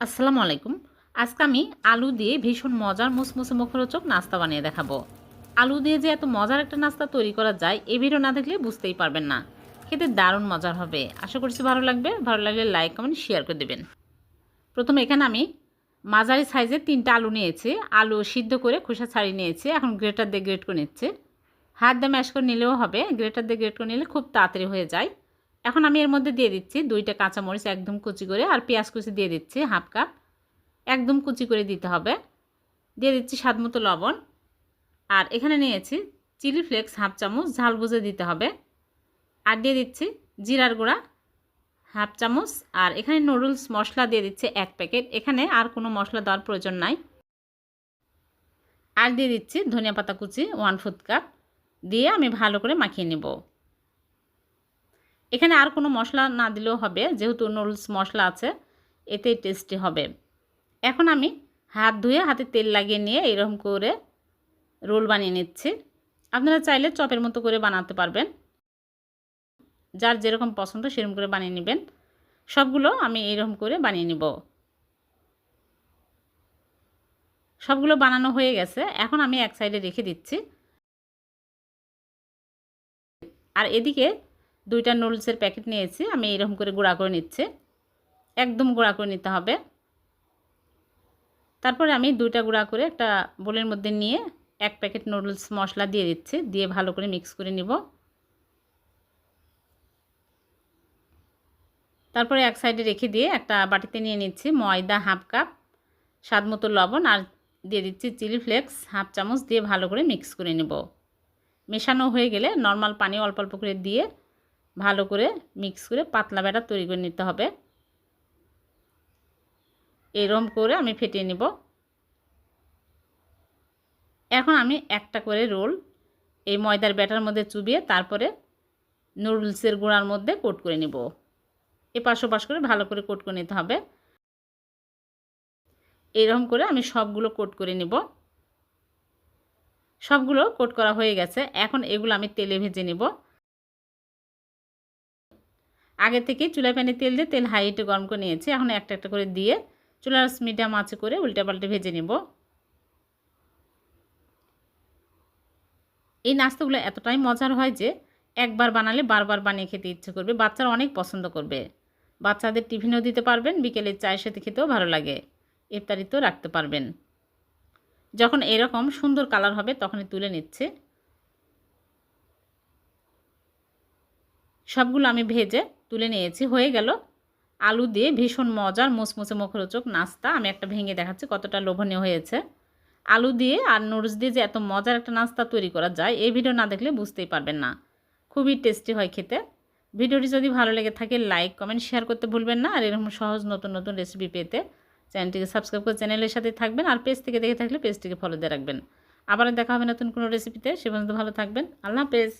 আসসালামু আলাইকুম। আজকে আমি আলু দিয়ে ভীষণ মজার মুসমুসে মুখরোচক নাস্তা বানিয়ে দেখাবো। আলু দিয়ে যে এত মজার একটা নাস্তা তৈরি করা যায় এই ভিডিও না দেখলে বুঝতেই পারবেন না। খেতে দারুণ মজার হবে। আশা করছি ভালো লাগবে। ভালো লাগলে লাইক, কমেন্ট, শেয়ার করে দেবেন। প্রথমে এখানে আমি মাঝারি সাইজের তিনটা আলু নিয়েছি। আলু সিদ্ধ করে খোসা ছাড়িয়ে নিয়েছি। এখন গ্রেটার দিয়ে গ্রেট করে নিচ্ছে। হাত দিয়ে ম্যাশ করে নিলেও হবে। গ্রেটার দিয়ে গ্রেট করে নিলে খুব তাড়াতাড়ি হয়ে যায়। এখন আমি এর মধ্যে দিয়ে দিচ্ছি দুইটা কাঁচামরিচ একদম কুচি করে আর পেঁয়াজ কুচি দিয়ে দিচ্ছি হাফ কাপ। একদম কুচি করে দিতে হবে। দিয়ে দিচ্ছি স্বাদ মতো লবণ। আর এখানে নিয়েছি চিলি ফ্লেক্স হাফ চামচ, ঝাল বুঝে দিতে হবে। আর দিয়ে দিচ্ছি জিরার গুঁড়া হাফ চামচ। আর এখানে নুডলস মশলা দিয়ে দিচ্ছে এক প্যাকেট। এখানে আর কোনো মশলা দেওয়ার প্রয়োজন নাই। আর দিয়ে দিচ্ছি ধনিয়া পাতা কুচি ওয়ান ফুট কাপ দিয়ে আমি ভালো করে মাখিয়ে নেব। এখানে আর কোনো মশলা না দিলেও হবে, যেহেতু নুডলস মশলা আছে এতেই টেস্টি হবে। এখন আমি হাত ধুয়ে হাতে তেল লাগিয়ে নিয়ে এরকম করে রোল বানিয়ে নিচ্ছি। আপনারা চাইলে চপের মতো করে বানাতে পারবেন। যার যেরকম পছন্দ সেরকম করে বানিয়ে নেবেন। সবগুলো আমি এরকম করে বানিয়ে নিব। সবগুলো বানানো হয়ে গেছে। এখন আমি এক সাইডে রেখে দিচ্ছি। আর এদিকে দুইটা নুডলসের প্যাকেট নিয়েছি, আমি এরকম করে গুঁড়া করে নিচ্ছি। একদম গুঁড়া করে নিতে হবে। তারপরে আমি দুইটা গুঁড়া করে একটা বোলের মধ্যে নিয়ে এক প্যাকেট নুডলস মশলা দিয়ে দিচ্ছি, দিয়ে ভালো করে মিক্স করে নিব। তারপরে এক সাইডে রেখে দিয়ে একটা বাটিতে নিয়ে নিচ্ছি ময়দা হাফ কাপ, স্বাদ মতো লবণ, আর দিয়ে দিচ্ছি চিলি ফ্লেক্স হাফ চামচ দিয়ে ভালো করে মিক্স করে নেব। মেশানো হয়ে গেলে নর্মাল পানি অল্প অল্প করে দিয়ে ভালো করে মিক্স করে পাতলা ব্যাটার তৈরি করে নিতে হবে। এরম করে আমি ফেটিয়ে নেব। এখন আমি একটা করে রোল এই ময়দার ব্যাটার মধ্যে চুবিয়ে তারপরে নুডলসের গুঁড়ার মধ্যে কোট করে নেব। এপাশ ওপাশ করে ভালো করে কোট করে নিতে হবে। এরকম করে আমি সবগুলো কোট করে নেব। সবগুলো কোট করা হয়ে গেছে। এখন এগুলো আমি তেলে ভেজে নেব। আগে থেকে চুলায় প্যানে তেল দিয়ে তেল হাইটে গরম করে নিয়েছি। এখন একটা একটা করে দিয়ে চুলার মিডিয়াম আঁচে করে উল্টে পাল্টে ভেজে নেব। এই নাস্তাগুলো এতটাই মজার হয় যে একবার বানালে বারবার বানিয়ে খেতে ইচ্ছে করবে। বাচ্চারা অনেক পছন্দ করবে। বাচ্চাদের টিফিনও দিতে পারবেন, বিকেলে চায়ের সাথে খেতেও ভালো লাগে। ইফতারিতেও রাখতে পারবেন। যখন এরকম সুন্দর কালার হবে তখনই তুলে নিচ্ছে। সবগুলো আমি ভেজে তুলে নিয়েছি। হয়ে গেল। আলু দিয়ে ভীষণ মজার মুসমুসে মুখরোচক নাস্তা। আমি একটা ভেঙে দেখাচ্ছি কতটা লোভনীয় হয়েছে। আলু দিয়ে আর নুডলস দিয়ে যে এত মজার একটা নাস্তা তৈরি করা যায়, এই ভিডিও না দেখলে বুঝতেই পারবেন না। খুবই টেস্টি হয় খেতে। ভিডিওটি যদি ভালো লেগে থাকে, লাইক, কমেন্ট, শেয়ার করতে ভুলবেন না। আর এরকম সহজ নতুন নতুন রেসিপি পেতে চ্যানেলটিকে সাবস্ক্রাইব করে চ্যানেলের সাথে থাকবেন। আর পেজ থেকে দেখে থাকলে পেজটিকে ফলো দিয়ে রাখবেন। আবার দেখা হবে নতুন কোনো রেসিপিতে সে পর্যন্ত ভালো থাকবেন। আল্লাহ হাফেজ।